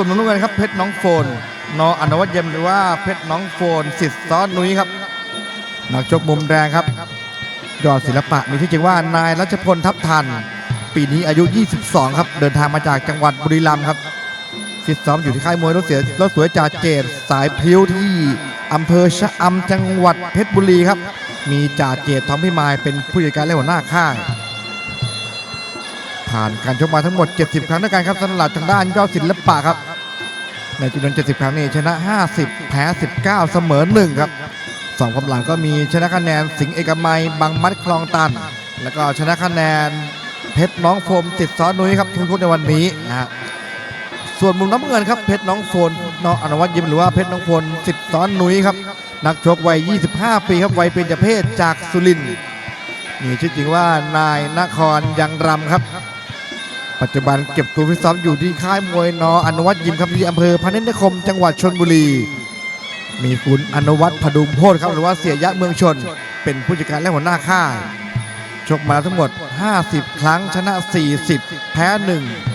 ส่วนมุมน้ำเงินครับเพชรน้องโฟนนออนวัตเยมหรือว่าเพชรน้องโฟนสิทธิ์ซ้อนนุ้ยครับนักชกมุมแดงครับ ยอดศิลปะมีชื่อจริงว่านายรัชพลทับทัน ปีนี้อายุ 22 ครับ เดินทางมาจากจังหวัดบุรีรัมย์ครับฟิตซ้อมอยู่ที่ค่ายมวยรถเสียรถสวยจ่าเจดสายพิ้วที่อำเภอชะอำจังหวัดเพชรบุรีครับ มีจ่าเจดทอมพิมายเป็นผู้จัดการและหัวหน้าค่าย ผ่านการชกมาทั้งหมด 70 ครั้งด้วยกันครับสำหรับทางด้านยอดศิลปะครับ ในจำนวน 70 ครั้งนี้ชนะ 50 แพ้ 19 เสมอ 1 ครับสองความหลังก็มีชนะคะแนนสิงห์เอกมัยบางมัดคลองตัน แล้วก็ชนะคะแนนเพชรน้องโฟมติดซ้อนนุ้ยครับทุกคนในวันนี้นะฮะส่วนมุมน้ำเงินครับเพชรน้องโฟนน้องอนวัตยิมหรือว่าเพชรน้องโฟนสิทธิ์ซ้อนนุ้ยครับนักชกวัย 25 ปีครับวัยเป็นจเพศจากสุรินทร์มีชื่อจริงว่านายนครยังรำครับ ปัจจุบันเก็บตัวฟิตซ้อมอยู่ที่ค่ายมวยนออนุวัตยิมครับที่อำเภอพระเนตรคม จังหวัดชนบุรี มีคุณอนุวัตพดุมโพธครับหรือว่าเสียยะเมืองชน เป็นผู้จัดการและหัวหน้าค่าย ชกมาทั้งหมด 50 ครั้งชนะ 40 แพ้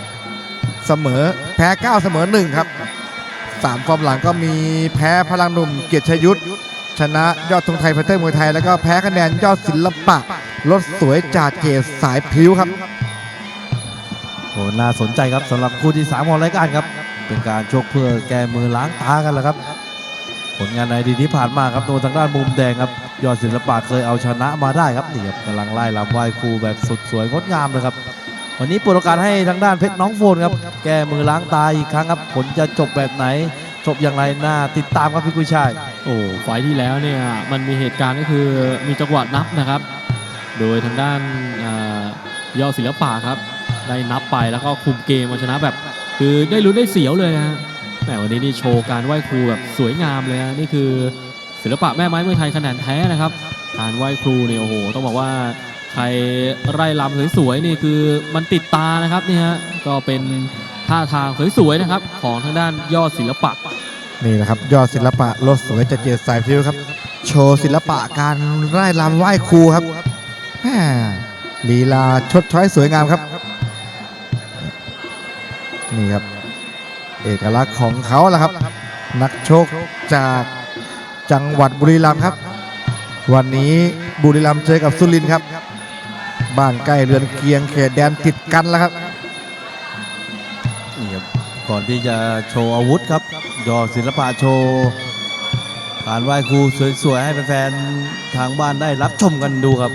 1 เสมอแพ้ 9 เสมอ 1 ครับสามฟอร์มหลังก็มีแพ้พลังหนุ่มเกียรติชยุทธชนะยอดธงไทยไฟเตอร์มวยไทย แล้วก็แพ้คะแนนยอดศิลปะรถสวยจ่าเจดสายพริ้วครับ โหน่าสนใจครับสำหรับคู่ที่3ของรายการครับ เป็นการชกเพื่อแก้มือล้างตากันแหละครับ ผลงานในดีที่ผ่านมาครับโดนทางด้านมุมแดงครับ ยอดศิลปะเคยเอาชนะมาได้ครับนี่ครับกำลังไล่ลำไหว้ครูแบบสุดสวยงดงามเลยครับ วันนี้เปิดโอกาสให้ทางด้านเพชรน้องโฟนครับแก้มือล้างตาอีกครั้งครับ ผลจะจบแบบไหนจบอย่างไรน่าติดตามครับพี่กุยช่ายโอ้ไฟที่แล้วเนี่ยมันมีเหตุการณ์ก็คือมีจังหวะนับนะครับ โดยทางด้านยอดศิลปะครับ ได้นับไปแล้วก็คุมเกมเอาชนะแบบ คือได้ลุ้นได้เสียวเลยนะฮะแหมวันนี้นี่โชว์การไหว้ครูแบบสวยงามเลยนะนี่คือศิลปะแม่ไม้เมวยไทยคะแนนแท้นะครับ การไหว้ครูเนี่ยโอ้โหต้องบอกว่าใครไร่ลำสวยๆนี่คือมันติดตานะครับนี่ฮะก็เป็นท่าทางสวยๆนะครับ ของทางด้านยอดศิลปะนี่แหละครับยอดศิลปะรถสวยจะเจดสายพิวครับ โชว์ศิลปะการไร่ลำไหว้ครูครับแหม่ลีลาชดช้อยสวยงามครับ นี่ครับ เอกลักษณ์ของเขาแหละครับ นักโชคจากจังหวัดบุรีรัมย์ครับ วันนี้บุรีรัมย์เจอกับสุรินทร์ครับ บ้านใกล้เรือนเคียงเขตแดนติดกันแล้วครับนี่ครับก่อนที่จะโชว์อาวุธครับยอศิลปะโชว์การไหว้ครูสวยๆให้แฟนๆทางบ้านได้รับชมกันดูครับ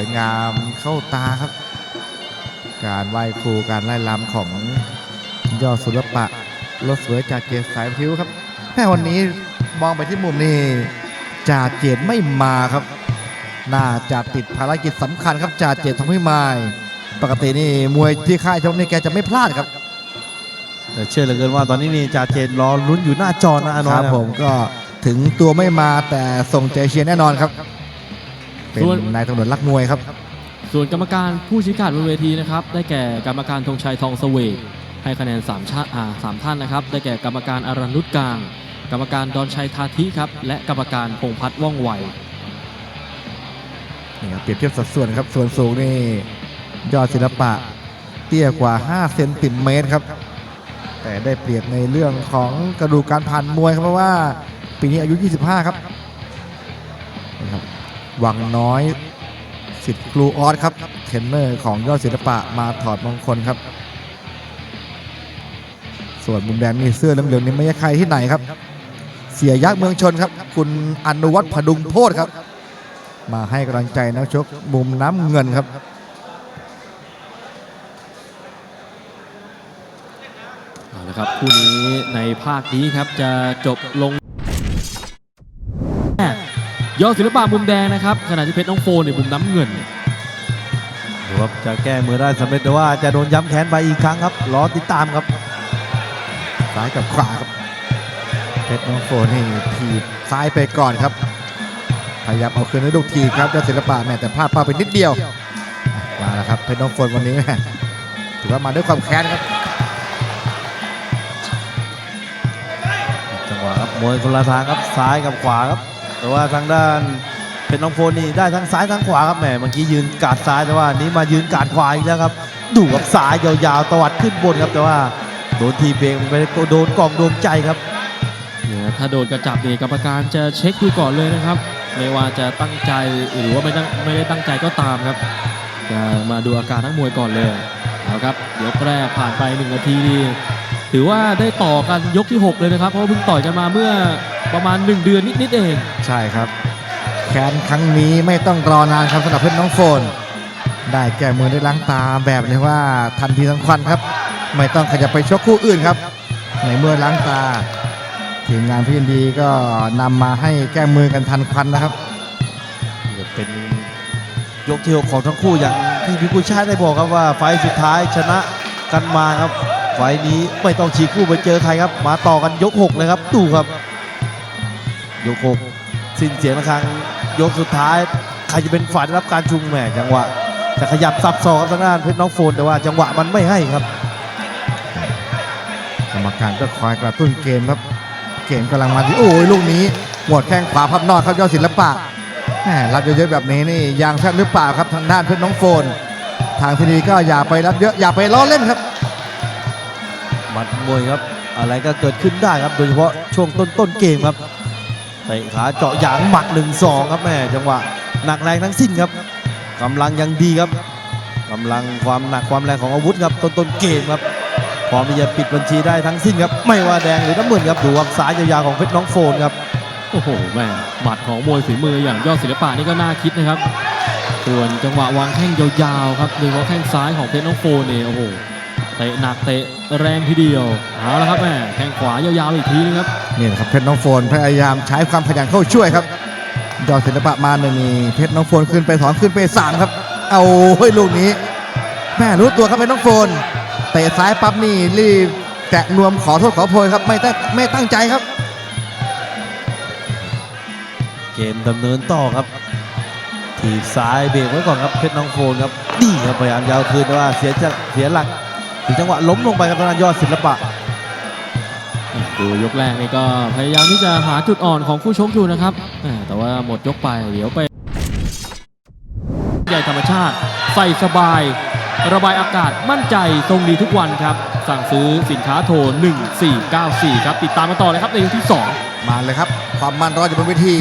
วยงามเข้าตาครับ การไหว้ครูการไล่ลำของยอดศิลปะรถสวยจากเจดสายพิ้วครับแค่วันนี้มองไปที่มุมนี่จ่าเจดไม่มาครับ น่าจะติดภารกิจสำคัญครับจ่าเจดทองพิมายปกตินี่มวยที่ค่ายชกนี่แกจะไม่พลาดครับ แต่เชื่อเหลือเกินว่าตอนนี้นี่จ่าเจนรอลุ้นอยู่หน้าจอนะอาคน้อยรับนะผมก็ถึงตัวไม่มาแต่ส่งใจเชียร์แน่นอนครับ เป็นส่วน นายตำรวจรักมวยครับ ส่วนกรรมการผู้ชี้ขาดบนเวทีนะครับได้แก่กรรมการธงชัยทองเสวกให้คะแนน3ชาอ่าสามท่านนะครับได้แก่กรรมการอรนุชกลาง กรรมการดอนชัยทาธิครับและกรรมการพงษ์พัฒน์ว่องไว นี่ครับเปรียบเทียบสัดส่วนครับ ส่วนสูงนี่ยอดศิลปะเตี้ยกว่า 5 เซนติเมตรครับ แต่ได้เปรียบในเรื่องของกระดูกการผ่านมวยครับเพราะว่าปีนี้อายุ 25 ครับนี่ครับห วังน้อยสิทธิ์ครูออสครับเทรนเนอร์ของยอดศิลปะมาถอดมงคลครับ ส่วนมุมแดงนี่เสื้อเหลืองๆนี่ไม่ใช่ใครที่ไหนครับ เสียยักษ์เมืองชนครับ คุณอนุวัฒน์พดุงโพธครับ มาให้กำลังใจนักชกมุมน้ำเงินครับเอาละครับคู่นี้ในภาคนี้ครับจะจบลง ยอดศิลปะมุมแดงนะครับขณะที่เพชรน้องโฟนในมุมน้ำเงิน ดูว่าจะแก้มือได้สำเร็จหรือว่าจะโดนย้ำแค้นไปอีกครั้งครับรอติดตามครับซ้ายกับขวาครับเพชรน้องโฟนี่ถีบซ้ายไปก่อนครับพยายามเอาคืนด้ลูกทีครับยอดศิลปะแม่แต่พลาดเป้าไปนิดเดียวมาแล้วครับเพชรน้องโฟนวันนี้แม่ถือว่ามาด้วยความแค้นครับจังหวะครับมวยคนละทางครับซ้ายกับขวาครับ แต่ว่าทางด้านเป็นน้องโฟนนี่ได้ทั้งซ้ายทั้งขวาครับแหมเมื่อกี้ยืนกาดซ้ายแต่ว่านี้มายืนกาดขวาอีกแล้วครับดูกับซ้ายยาวๆตวัดขึ้นบนครับแต่ว่าโดนทีเบรกไปโดนกล่องโดนใจครับเนี่ยถ้าโดนกระจับเนี่ยกรรมการจะเช็คดูก่อนเลยนะครับ ไม่ว่าจะตั้งใจหรือว่าไม่ตั้งไม่ได้ตั้งใจก็ตามครับจะมาดูอาการนักมวยก่อนเลยเอาครับยกแรกผ่านไปหนึ่งนาที ถือว่าได้ต่อกันยกที่ 6 เลยนะครับ เพราะว่าเพิ่งต่อยกันมาเมื่อ ประมาณ 1 เดือนนิดๆเอง ใช่ครับ แค้นครั้งนี้ไม่ต้องรอนานครับสำหรับเพชรน้องโฟน ได้แก้มือได้ล้างตาแบบเลยว่าทันทีทันควันครับ ไม่ต้องขยับไปชกคู่อื่นครับ ในเมื่อล้างตา ทีมงานพี่ยินดีก็นำมาให้แก้มือกันทันควันนะครับ เป็นยกที่หกของทั้งคู่อย่างที่พี่กุยชาติได้บอกครับว่าไฟล์สุดท้ายชนะกันมาครับ ไฟล์นี้ไม่ต้องฉีกคู่ไปเจอใครครับ มาต่อกันยกหกเลยครับดูครับ ยกหกสิ้นเสียงระฆังยกสุดท้าย ใครจะเป็นฝ่ายได้รับการชุมแหม่จังหวะจะขยับสับศอกครับทางด้านเพชรน้องโฟนแต่ว่าจังหวะมันไม่ให้ครับ กรรมการก็คอยกระตุ้นเกมครับ เกมกำลังมาที่โอ้ยลูกนี้หมดแข้งขวาพับนอกครับยอดศิลปะแหมรับเยอะๆแบบนี้นี่ยางแฟบหรือเปล่าครับทางด้านเพชรน้องโฟน ทางที่ดีก็อย่าไปรับเยอะอย่าไปล้อเล่นครับหมัดมวยครับ อะไรก็เกิดขึ้นได้ครับ โดยเฉพาะช่วงต้นต้นเกมครับเตะขาเจาะยางหมัด1นสองครับแม่จังหวะหนักแรงทั้งสิ้นครับกำลังยังดีครับกำลังความหนักความแรงของอาวุธครับต้นต้นเกมครับพร้อมที่จะปิดบัญชีได้ทั้งสิ้นครับไม่ว่าแดงหรือน้ำเงินครับดูครับซ้ายยาวๆของเพชรน้องโฟนครับโอ้โหแม่หมัดของมวยฝีมืออย่างยอดศิลปะนี่ก็น่าคิดนะครับส่วนจังหวะวางแข้งยาวๆครับโดยเฉพาะแข้งซ้ายของเพชรน้องโฟนเนี่ยโอ้โหเตะหนักเตะแรงทีเดียวเอาละครับแม่แข้งขวายาวๆอีกทีนึงครับ นี่นะครับเพชรน้องโฟนพยายามใช้ความขยันเข้าช่วยครับยอดศิลปะมาหนึ่งเพชรน้องโฟนขึ้นไปสองขึ้นไปสามครับ เอาเฮ้ยลูกนี้แม่รู้ตัวครับเพชรน้องโฟนเตะซ้ายปั๊บนี่รีบแตะนวมขอโทษขอโพยครับไม่ตั้งไม่ตั้งใจครับ เกมดำเนินต่อครับถีบซ้ายเบรกไว้ก่อนครับเพชรน้องโฟนครับนี่ครับพยายามยาวคืนแต่ว่าเสียจะเสียหลักถึงจังหวะล้มลงไปครับทางด้านยอดศิลปะ ดูยกแรกนี่ก็พยายามที่จะหาจุดอ่อนของคู่ชกอยู่นะครับ แต่ว่าหมดยกไปเดี๋ยวไปใหญ่ธรรมชาติ ใส่สบาย ระบายอากาศมั่นใจตรงดีทุกวันครับ สั่งซื้อสินค้าโทร 1494 ครับ ติดตามมาต่อเลยครับในยกที่ 2 มาเลยครับ ความมันรออยู่บนเวที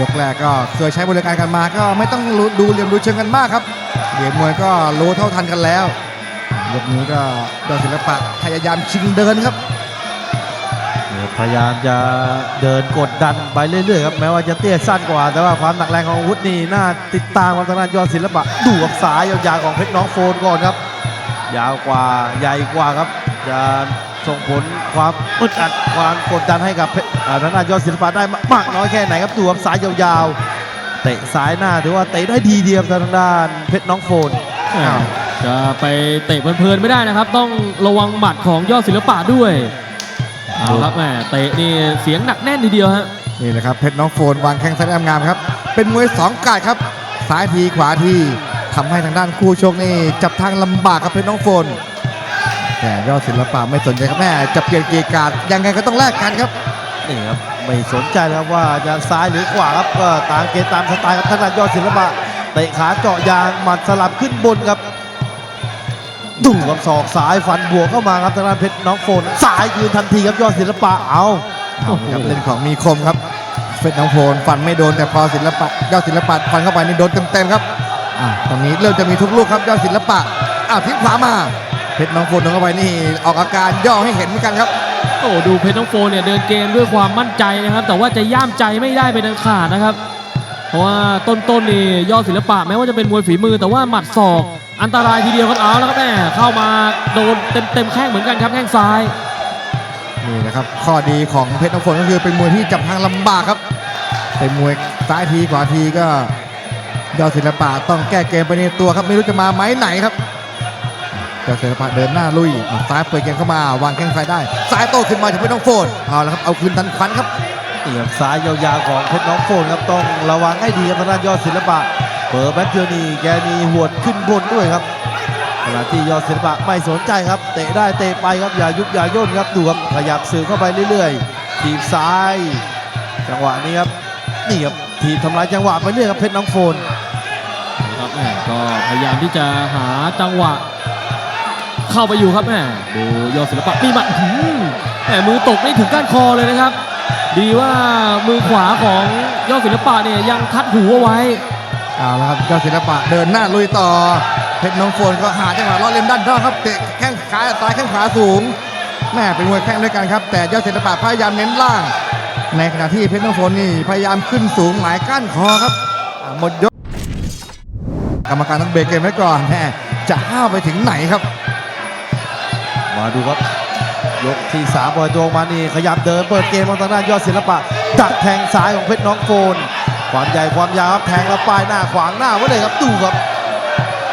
ยกแรกก็เคยใช้บริการกันมาก็ไม่ต้องดูเหลี่ยมดูเชิงกันมากครับเหรียญมวยก็รู้เท่าทันกันแล้ว ยกนี้ก็ยอดศิลปะพยายามชิงเดินครับ พยายามจะเดินกดดันไปเรื่อยๆครับแม้ว่าจะเตี้ยสั้นกว่า แต่ว่าความหนักแรงของอาวุธนี่น่าติดตามของทางด้านยอดศิลปะดูกับสายยาวๆของเพชรน้องโฟนก่อนครับ ยาวกว่าใหญ่กว่าครับจะส่งผลความอึดอัดความกดดันให้กับเพชรอ่าทางด้านยอดศิลปะได้มากน้อยแค่ไหนครับดูกับสายยาวๆเตะซ้ายหน้าถือว่าเตะได้ดีเดียวทางด้านเพชรน้องโฟนจะไปเตะเพลินๆไม่ได้นะครับ ต้องระวังหมัดของยอดศิลปะด้วย เอาครับแหม่เตะนี่เสียงหนักแน่นทีเดียวฮะนี่แหละครับเพชรน้องโฟนวางแข้งซ้ายงามๆครับ เป็นมวยสองกาดครับซ้ายทีขวาทีทำให้ทางด้านคู่ชกนี่จับทางลำบากครับเพชรน้องโฟนแต่ยอดศิลปะไม่สนใจครับแม่จะเปลี่ยนเกียร์การดยังไงก็ต้องแลกกันครับนี่ครับไม่สนใจนะครับว่าจะซ้ายหรือขวาครับก็ตามเกมตามสไตล์ครับทางด้านยอดศิลปะเตะขาเจาะยางหมัดสลับขึ้นบนครับ ดูกับศอกซ้ายฟันบวกเข้ามาครับทางด้านเพชรน้องโฟนซ้ายยืนทันทีครับยอดศิลปะเอาเอาละครับเล่นของมีคมครับเพชรน้องโฟนฟันไม่โดนแต่พอศิลปะยอดศิลปะฟันเข้าไปนี่โดนเต็มๆครับอะตอนนี้เริ่มจะมีทุกลูกครับยอดศิลปะอ้าวทิ้งขวามาเพชรน้องโฟนโดนเข้าไปนี่ออกอาการย่อให้เห็นเหมือนกันครับโอ้ดูเพชรน้องโฟนเนี่ยเดินเกมด้วยความมั่นใจนะครับ แต่ว่าจะย่ามใจไม่ได้เป็นอันขาดนะครับ เพราะว่าต้นๆนี่ยอดศิลปะแม้ว่าจะเป็นมวยฝีมือ แต่ว่าหมัดศอก อันตรายทีเดียวครับเอาแล้วครับแม่เข้ามาโดนเต็มๆแข้งเหมือนกันครับแข้งซ้ายนี่นะครับข้อดีของเพชรน้ำฝนก็คือเป็นมวยที่จับทางลำบากครับเป็นมวยซ้ายทีขวาทีก็ยอดศิลปะต้องแก้เกมไปในตัวครับไม่รู้จะมาไม้ไหนครับยอดศิลปะเดินหน้าลุยอะซ้ายเปิดเกมเข้ามาวางแข้งซ้ายได้ซ้ายโต้ขึ้นมาจากเพชรน้องโฟนเอาละครับเอาคืนทันควันครับนี่ครับซ้ายยาวๆของเพชรน้องโฟนครับต้องระวังให้ดีครับทางด้านยอดศิลปะ เปิดแบ็คเดียวนี่แกมีหวดขึ้นบนด้วยครับขณะที่ยอดศิลปะไม่สนใจครับ เตะได้เตะไปครับอย่ายุบอย่าย่นครับดูครับขยับสื่อเข้าไปเรื่อยๆ ทีบซ้าย จังหวะนี้ครับนี่ครับทีบทำลายจังหวะไปเรื่อยครับเพชรน้องโฟนครับแม่ก็พยายามที่จะหาจังหวะ เข้าไปอยู่ครับแม่ดูยอดศิลปะมีหมัดอื้อหือแหมมือตกไม่ถึงก้านคอเลยนะครับ ดีว่ามือขวาของยอดศิลปะเนี่ยยังทัดหูเอาไว้ เอาละครับยอดศิลปะเดินหน้าลุยต่อ เพชรน้องโฟนก็หาจังหวะล้อเลียมด้านนอกครับเตะแข้งขาซ้ายแข้งขวาสูงแม่เป็นมวยแข้งด้วยกันครับ แต่ยอดศิลปะพยายามเน้นล่าง ในขณะที่เพชรน้องโฟนนี่พยายามขึ้นสูงหมายก้านคอครับหมดยก กรรมการต้องเบรกเกมไว้ก่อนแม่จะห้าวไปถึงไหนครับ มาดูครับยกที่3ปล่อยตัวมานี่ขยับเดินเปิดเกมมาทางด้านยอดศิลปะดักแทงซ้ายของเพชรน้องโฟน ความใหญ่ความยาวครับแทงแล้วปลายหน้าขวางหน้าไว้เลยครับดูครับ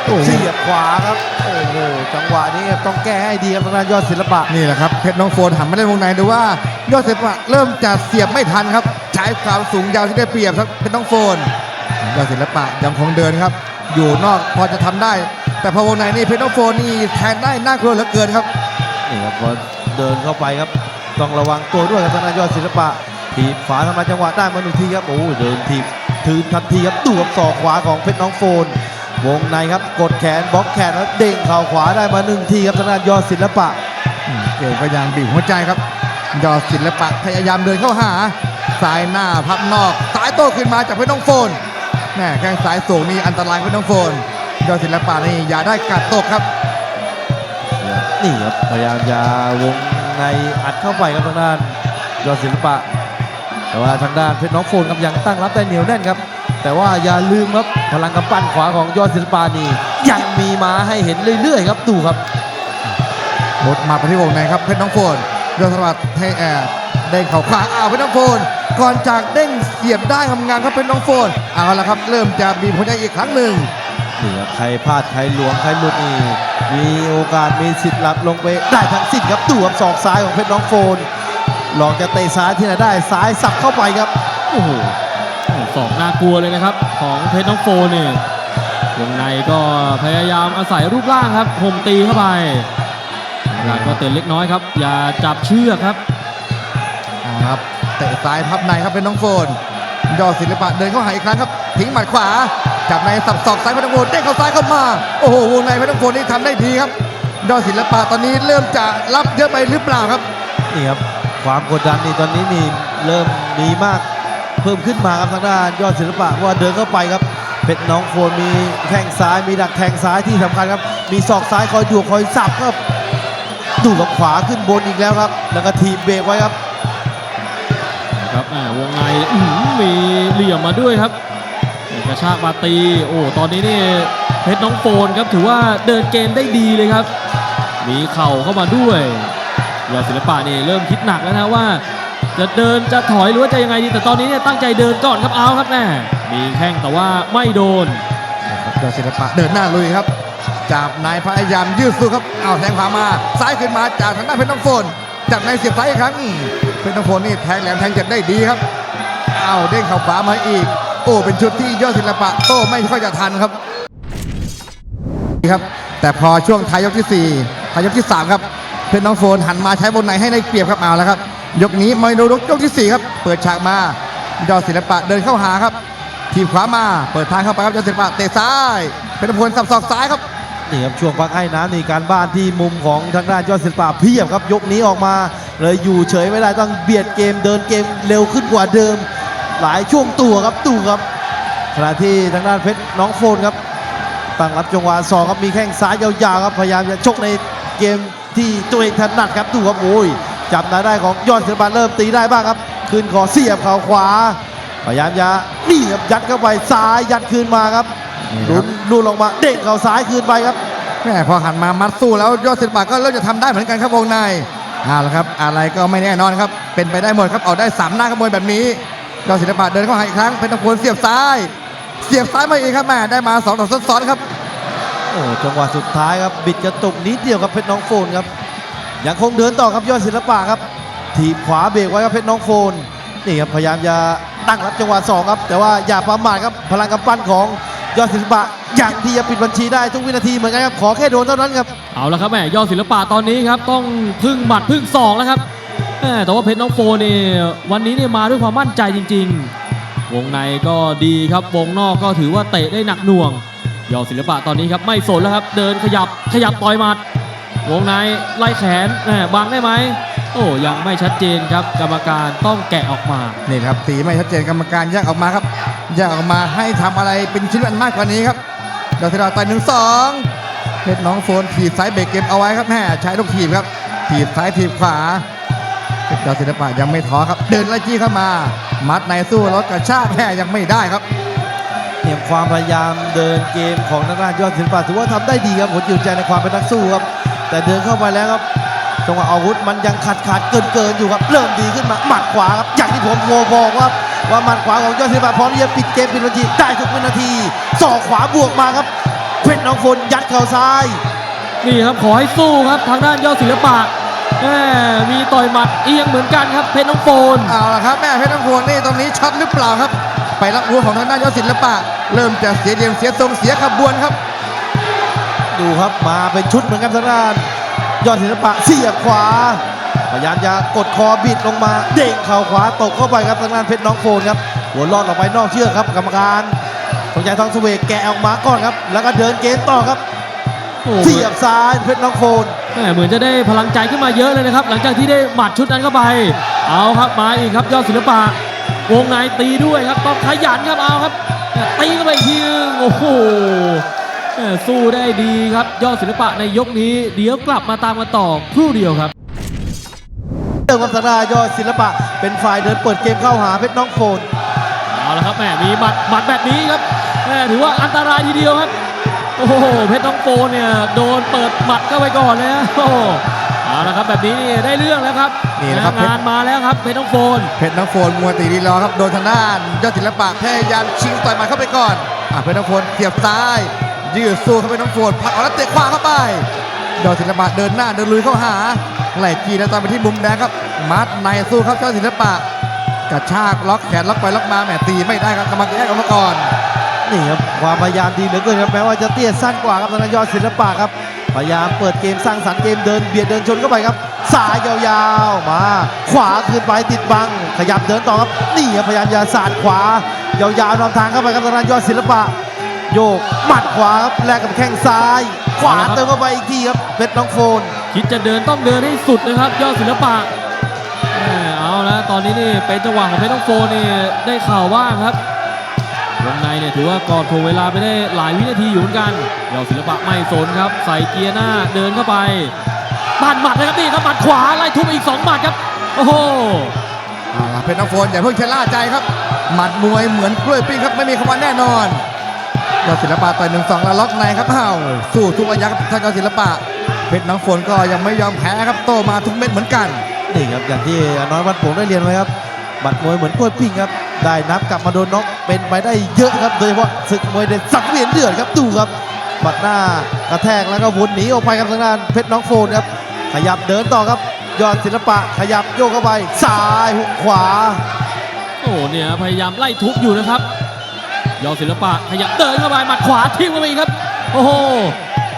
โอ้โหเสียบขวาครับโอ้โหจังหวะนี้ต้องแก้ให้ดีครับทางด้านยอดศิลปะนี่แหละครับเพชรน้องโฟนหันมาเล่นวงในดูว่ายอดศิลปะเริ่มจะเสียบไม่ทันครับใช้ความสูงยาวที่ได้เปรียบครับเพชรน้องโฟนยอดศิลปะยังคงเดินครับ อยู่นอกพอจะทำได้ แต่พอวงในนี่เพชรน้องโฟนนี่แทงได้น่ากลัวเหลือเกินครับนี่ครับพอเดินเข้าไปครับ ต้องระวังตัวด้วยครับทางด้านยอดศิลปะ ถีบขวาทำลายจังหวะได้มาหนึ่งทีครับโอ้โหเดินถีบถือทันทีครับดูกับศอกขวาของเพชรน้องโฟน วงในครับกดแขนบล็อกแขนแล้วเด้งเข่าขวาได้มาหนึ่งทีครับทางด้านยอดศิลปะอืมเกมก็ยังบีบหัวใจครับ ยอดศิลปะพยายามเดินเข้าหาซ้ายหน้าพับนอกซ้ายโต้ขึ้นมาจากเพชรน้องโฟนแม่แข้งซ้ายสูงนี่อันตรายเพชรน้องโฟน ยอดศิลปะนี่อย่าได้กัดตกครับนี่ครับพยายามจะวงในอัดเข้าไปครับทางด้านยอดศิลปะ แต่ว่าทางด้านเพชรน้องโฟนครับยังตั้งรับได้เหนียวแน่นครับ แต่ว่าอย่าลืมครับพลังกำปั้นขวาของยอดศิลปานี่ยังมีมาให้เห็นเรื่อยๆครับดูครับหมดมาไปที่วงในครับเพชรน้องโฟนยอดสวัสดิ์ให้แอร์เด้งเข่าขวาอ้าวเพชรน้องโฟนก่อนจากเด้งเสียบได้ทำงานครับเพชรน้องโฟนเอาละครับ เริ่มจะมีผลใจอีกครั้งหนึ่งนี่ครับใครพลาดใครหลวมใครหลุดนี่มีโอกาสมีสิทธิ์หลับลงไปได้ทั้งสิ้นครับดูครับศอกซ้ายของเพชรน้องโฟน ลองจะเตะซ้ายที่ไหนได้ซ้ายสับเข้าไปครับโอ้โหโอ้โหสอกน่ากลัวเลยนะครับ ของเพชรน้องโฟนเนี่ยวงในก็พยายามอาศัยรูปร่างครับห่มตีเข้าไปหลังก็เตือนเล็กน้อยครับ อย่าจับเชือกครับเอาละครับเตะซ้ายพับในครับเป็นน้องโฟนยอดศิลปะเดินเข้าหาอีกครั้งครับทิ้งหมัดขวา จับในสับศอกซ้ายเพชรน้องโฟนเด้งเข้าซ้ายเข้ามา โอ้โหวงในเพชรน้องโฟนนี่ทำได้ดีครับยอดศิลปะตอนนี้เริ่มจะรับเยอะไปหรือเปล่าครับนี่ครับ ความกดดันนี่ตอนนี้นี่เริ่มมีมากเพิ่มขึ้นมาครับทางด้านยอดศิลปะว่าเดินเข้าไปครับเพชรน้องโฟนมีแข้งซ้ายมีดักแทงซ้ายที่สำคัญครับ มีศอกซ้ายคอยดูคอยสับครับดูกับขวาขึ้นบนอีกแล้วครับ แล้วก็ทีบเบรกไว้ครับครับวงในมีเหลี่ยมมาด้วยครับกระชากมาตีโอ้ตอนนี้นี่เพชรน้องโฟนครับถือว่าเดินเกมได้ดีเลยครับ มีเข่าเข้ามาด้วย ยอดศิลปะนี่เริ่มคิดหนักแล้วนะว่า จะเดินจะถอยหรือว่าจะยังไงดีแต่ตอนนี้เนี่ยตั้งใจเดินก่อนครับเอาครับแม่มีแข้งแต่ว่าไม่โดนนะครับยอดศิลปะเดินหน้าลุยครับจับนายพยายามยืดสู้ครับเอาแทงขวามาซ้ายขึ้นมาจากทางด้านเพชรน้องโฟนจับในเสียบซ้ายอีกครั้งเพชรน้องโฟนนี่แทงแหลมแทงเจ็บได้ดีครับเอาเด้งเข่าขวามาอีก โอ้เป็นชุดที่ยอดศิลปะโต้ไม่ค่อยจะทันครับครับแต่พอช่วงท้ายยกที่สี่ท้ายยกที่สามครับ เพชรน้องโฟนหันมาใช้บนไหนให้ได้เปรียบครับเอาแล้วครับ ยกนี้มาดูยกที่สี่ครับ เปิดฉากมายอดศิลปะเดินเข้าหาครับ ทีขวามาเปิดทางเข้าไปครับยอดศิลปะเตะซ้ายเป็นพลสับศอกซ้ายครับนี่ครับช่วงพักให้น้ำนี่การบ้านที่มุมของทางด้านยอดศิลปะเพียบครับ ยกนี้ออกมา เลยอยู่เฉยไม่ได้ต้องเบียดเกมเดินเกมเร็วขึ้นกว่าเดิม หลายช่วงตัวครับตู่ครับขณะที่ทางด้านเพชรน้องโฟนครับตั้งรับจังหวะสองครับมีแข้งซ้ายยาวๆครับพยายามจะชกในเกม ที่ตัวเองถนัดครับตู่ครับโอ้ยจับหนาได้ของยอดศิลปะเริ่มตีได้บ้างครับ คืนขอเสียบเข่าขวาพยายามจะนี่ครับยัดเข้าไปซ้ายยัดคืนมาครับนี่คลุรับนลุนลงมาเด้งเข่าซ้ายคืนไปครับแม่พอหันมามัดสู้แล้วยอดศิลปะก็เริ่มจะทำได้เหมือนกันครับวงในเอาละครับอะไรก็ไม่แน่นอนครับ เป็นไปได้หมดครับออกได้สามหน้าขบวนแบบนี้ยอดศิลปะเดินเข้าหาอีกครั้งเป็นตะพลเสียบซ้าย เสียบซ้ายมาอีกครับแม่ได้มาสองต่อซ้อนๆครับโอ้จังหวะสุดท้ายครับบิดกระตุกนิดเดียวครับเพชรน้องโฟนครับยังคงเดินต่อครับยอดศิลปะครับถีบขวาเบรกไว้ครับเพชรน้องโฟนนี่ครับพยายามจะตั้งรับจังหวะสองครับ แต่ว่าอย่าประมาทครับพลังกำปั้นของยอดศิลปะอยังที่จะปิดบัญชีได้ทุกวินาทีเหมือนกันครับขอแค่โดนเท่านั้นครับเอาละครับแม่ยอดศิลปะตอนนี้ครับต้องพึ่งหมัดพึ่งศอกแล้วครับแม่แต่ว่าเพชรน้องโฟนี่วันนี้เนี่ยมาด้วยความมั่นใจจริง ๆ วงในก็ดีครับวงนอกก็ถือว่าเตะได้หนักหน่วง ยอดศิลปะตอนนี้ครับไม่สนแล้วครับ เดินขยับขยับต่อยหมัด วงในไล่แขนแหมบังได้ไหมโอ้ยังไม่ชัดเจนครับ กรรมการต้องแกะออกมานี่ครับตีไม่ชัดเจนกรรมการแยกออกมาครับแยกออกมาให้ทำอะไรเป็นชิ้นเป็นอันมากกว่านี้ครับดาวศิลาต่อยหนึ่งสองเพชรน้องโฟนถีบซ้ายเบรกเกมเอาไว้ครับแม่ใช้ลูกถีบครับถีบซ้ายถีบขวาเพชรดาวศิลปะยังไม่ท้อครับ เดินไล่จี้เข้ามา มัดในสู้รถกระชากแม่ยังไม่ได้ครับ เนี่ยความพยายามเดินเกมของทางด้านยอดศิลปะถือว่าทำได้ดีครับผมยืนใจในความเป็นนักสู้ครับ แต่เดินเข้าไปแล้วครับจังหวะอาวุธมันยังขาดขาดเกินเกินๆอยู่ครับ เริ่มดีขึ้นมาหมัดขวาครับอย่างที่ผมโวบอกว่าว่าหมัดขวาของยอดศิลปะพร้อมที่จะปิดเกมปิดนาทีได้ทุกวินาทีศอกขวาบวกมาครับเพชรน้องฝนยัดเข่าซ้ายนี่ครับขอให้สู้ครับทางด้านยอดศิลปะแหมมีต่อยหมัดเอียงเหมือนกันครับเพชรน้องโฟนเอาละครับแม่เพชรน้องโฟนนี่ตรงนี้ช็อตหรือเปล่าครับ ไปรับรู้ของทางด้านยอดศิลปะ เริ่มจะเสียเดียมเสียทรงเสียขบวนครับ ดูครับมาเป็นชุดเหมือนกันทางด้านยอดศิลปะเสียบขวาพยายามจะกดคอบิดลงมาเด้งเข่าขวาตกเข้าไปครับทางด้านเพชรน้องโฟนครับหัวลอดออกไปนอกเชือกครับกรรมการทงใจทองสเวกแกะออกมาก่อนครับ แล้วก็เดินเกมต่อครับโอ้เสียบซ้ายเพชรน้องโฟนแหมเหมือนจะได้พลังใจขึ้นมาเยอะเลยนะครับ หลังจากที่ได้หมัดชุดนั้นเข้าไป เอาครับมาอีกครับยอดศิลปะวงในตีด้วยครับต้องขยันครับเอาครับ ตีเข้าไปอีกทีนึงโอ้โหแหมสู้ได้ดีครับยอดศิลปะในยกนี้ เดี๋ยวกลับมาตามกันต่อครู่เดียวครับเดิมครับทางด้านยอดศิลปะเป็นฝ่ายเดินเปิดเกมเข้าหาเพชรน้องโฟนเอาละครับแหมมีหมัดหมัดแบบนี้ครับแหมถือว่าอันตรายทีเดียวครับ โอ้โหเพชรน้องโฟนเนี่ยโดนเปิดหมัดเข้าไปก่อนเลยนะโอ้โห เอาละครับแบบนี้นี่ได้เรื่องแล้วครับนี่นะครับ งานมาแล้วครับเพชรน้องโฟน เพชรน้องโฟนมัวตีดีรอครับโดนทางด้านยอดศิลปะพยายามชิงต่อยหมัดเข้าไปก่อนอะเพชรน้องโฟนเสียบซ้าย ยืดสู้เข้าไปน้องโฟนผลักเอาแล้วเตะขวาเข้าไปยอดศิลปะเดินหน้าเดินลุยเข้าหาไหล่จีแล้วตามไปที่มุมแดงครับ มัดในสู้ครับยอดศิลปะกระชากล็อกแขนล็อกไปล็อกมาแหมตีไม่ได้ครับกรรมการแยกออกมาก่อน นี่ครับความพยายามดีเหลือเกินครับแม้ว่าจะเตี้ยสั้นกว่าครับทางด้านยอดศิลปะครับ พยายามเปิดเกมสร้างสรรค์เกมเดินเบียดเดินชนเข้าไปครับซ้ายยาวๆมา ขวาคืนไปติดบัง ขยับเดินต่อครับนี่ครับพยายามจะสาดขวายาวๆนำทางเข้าไปครับทางด้านยอดศิลปะ โยกหมัดขวาครับแลกกับแข้งซ้าย ขวาเติมเข้าไปอีกทีครับเพชรน้องโฟน คิดจะเดินต้องเดินให้สุดนะครับ ยอดศิลปะเอาล้วตอนนี้นี่เป็นจังหวะของเพชรน้องโฟนนี่ได้ข่าวว่างครับ วงในเนี่ยถือว่ากอดถ่วงเวลาไปได้หลายวินาทีอยู่เหมือนกันยอดศิลปะไม่สนครับ ใส่เกียร์หน้าเดินเข้าไปบันหมัดนะครับนี่ครับหมัดขวาไล่ทุบอีกสองหมัดครับ โอ้โหเอาล่ะเพชรน้องโฟนอย่าเพิ่งชะล่าใจครับ หมัดมวยเหมือนกล้วยปิ้งครับไม่มีคำว่าแน่นอนยอดศิลปะต่อยหนึ่งสองแล้วล็อกในครับอ้าวสู้ทุกระยะครับท่านยอดศิลปะ เพชรน้องโฟนก็ยังไม่ยอมแพ้ครับโตมาทุกเม็ดเหมือนกันนี่ครับอย่างที่น้อยวัดผงได้เรียนไว้ครับบัดมวยเหมือนกล้วยปิ้งครับ ได้นับกลับมาโดนน็อกเป็นไปได้เยอะครับโดยเฉพาะศึกมวยเด็ดสังเวียนเดือดครับดูครับบัดหน้ากระแทกแล้วก็วนหนีออกไปครับทางด้านเพชรน้องโฟนครับขยับเดินต่อครับยอดศิลปะขยับโยกเข้าไปซ้ายหุกขวา โอ้โหเนี่ยพยายามไล่ทุบอยู่นะครับ ยอดศิลปะขยับเดินเข้าไปหมัดขวาทิ้งเข้าไปอีกครับ โอ้โห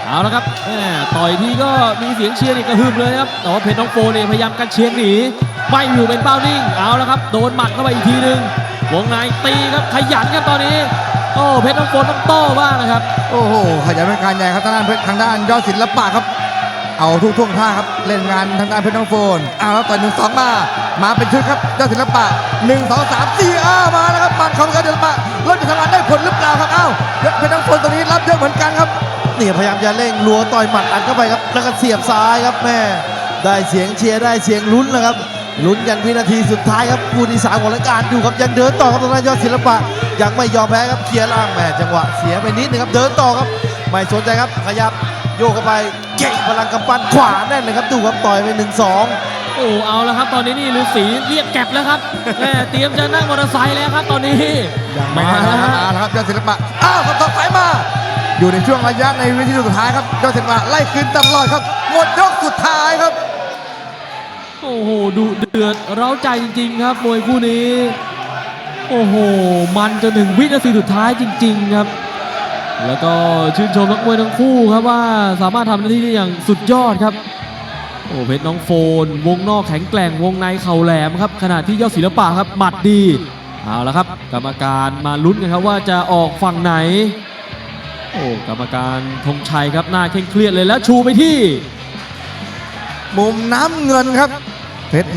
เอาละครับแหมต่อยทีก็มีเสียงเชียร์นี่กระหึ่มเลยครับแต่ว่าเพชรน้องโฟเนี่ยพยายามกันเชียงหนีไม่อยู่เป็นเป้านิ่งเอาละครับโดนหมัดเข้าไปอีกทีหนึ่ง วงในตีครับขยันครับตอนนี้ โอ้เพชรน้องโฟนต้องโต้บ้างนะครับ โอ้โหขยันเป็นการใหญ่ครับทางด้านเพชรทางด้านยอดศิลปะครับ เอาทุกท่วงท่าครับเล่นงานทางด้านเพชรน้องโฟนอ้าวแล้วต่อยหนึ่งสองมามาเป็นชุดครับยอดศิลปะหนึ่งสองสามสี่อ้าวมาแล้วครับมันของยอดศิลปะรถจะทำงานได้ผลหรือเปล่าครับอ้าวเพชรน้องโฟนตรงนี้รับเยอะเหมือนกันครับนี่พยายามจะเร่งรัวต่อยหมัดอัดเข้าไปครับแล้วก็เสียบซ้ายครับแม่ได้เสียงเชียร์ได้เสียงลุ้นแล้วครับ ลุ้นกันวินาทีสุดท้ายครับคู่ที่สามของรายการอยู่ครับยังเดินต่อครับทางด้านยอดศิลปะ ยังไม่ยอมแพ้ครับเคลียร์ล่างแม่จังหวะเสียไปนิดนึงครับเดินต่อครับไม่สนใจครับขยับโยกเข้าไปเก่งพลังกำปั้นขวาแน่นเลยครับดูครับต่อยไปหนึ่งสองโอ้เอาละครับ ตอนนี้นี่ฤาษีเรียกแก็บแล้วครับแหมเตรียมจะนั่งมอเตอร์ไซค์แล้วครับ ตอนนี้ไม่มาทันแล้วแล้วฮะครับเอาละครับยอดศิลปะอ้าวสอบสายมา อยู่ในช่วงระยะในวินาทีสุดท้ายครับยอดศิลปะไล่คืนตลอดครับหมดยกสุดท้ายครับ โอ้โหดุเดือดเร้าใจจริง ๆ ครับมวยคู่นี้ โอ้โห มันจนถึงวินาทีสุดท้ายจริง ๆ ครับ แล้วก็ชื่นชมนักมวยทั้งคู่ครับว่าสามารถทำหน้าที่ได้อย่างสุดยอดครับ โอ้เพชรน้องโฟน วงนอกแข็งแกร่งวงในเข่าแหลมครับขณะที่ยอดศิลปะครับหมัดดีเอาละครับ กรรมการมาลุ้นกันครับว่าจะออกฝั่งไหน โอ้กรรมการธงชัยครับหน้าเคร่งเครียดเลยแล้วชูไปที่ มุมน้ำเงินครับ เพชร